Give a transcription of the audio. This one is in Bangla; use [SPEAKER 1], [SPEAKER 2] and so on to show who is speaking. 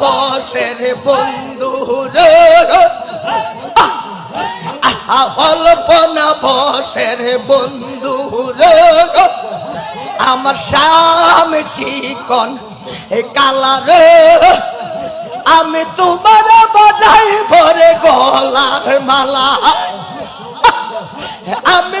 [SPEAKER 1] বসের বন্ধু রে। অল্প না বসের বন্ধু রে। আমার স্বামী চিকন কালা রে। আমি তোমার বানাই ভরে গলার মালা। আমি